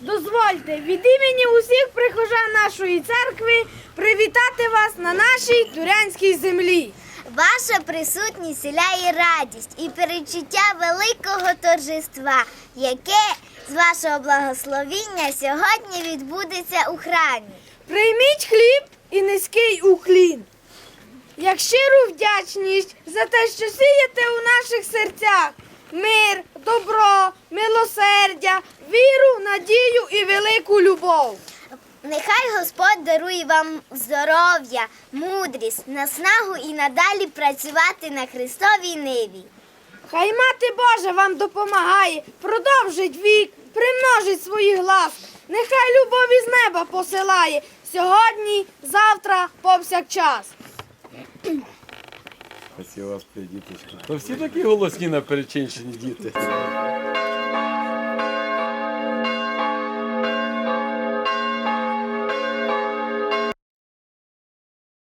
дозвольте від імені усіх прихожан нашої церкви привітати вас на нашій турянській землі. Ваша присутність сіляє радість і перечуття великого торжества, яке з вашого благословіння сьогодні відбудеться у храмі. Прийміть хліб і низький уклін. Як щиру вдячність за те, що сієте у наших серцях мир, добро, милосердя, віру, надію і велику любов. Нехай Господь дарує вам здоров'я, мудрість, наснагу і надалі працювати на Христовій ниві. Хай мати Божа вам допомагає, продовжить вік, примножить своїх глас. Нехай любов із неба посилає сьогодні, завтра, повсякчас. Спасибо вас, діточки. То всі такі голосні на перечинщині діти.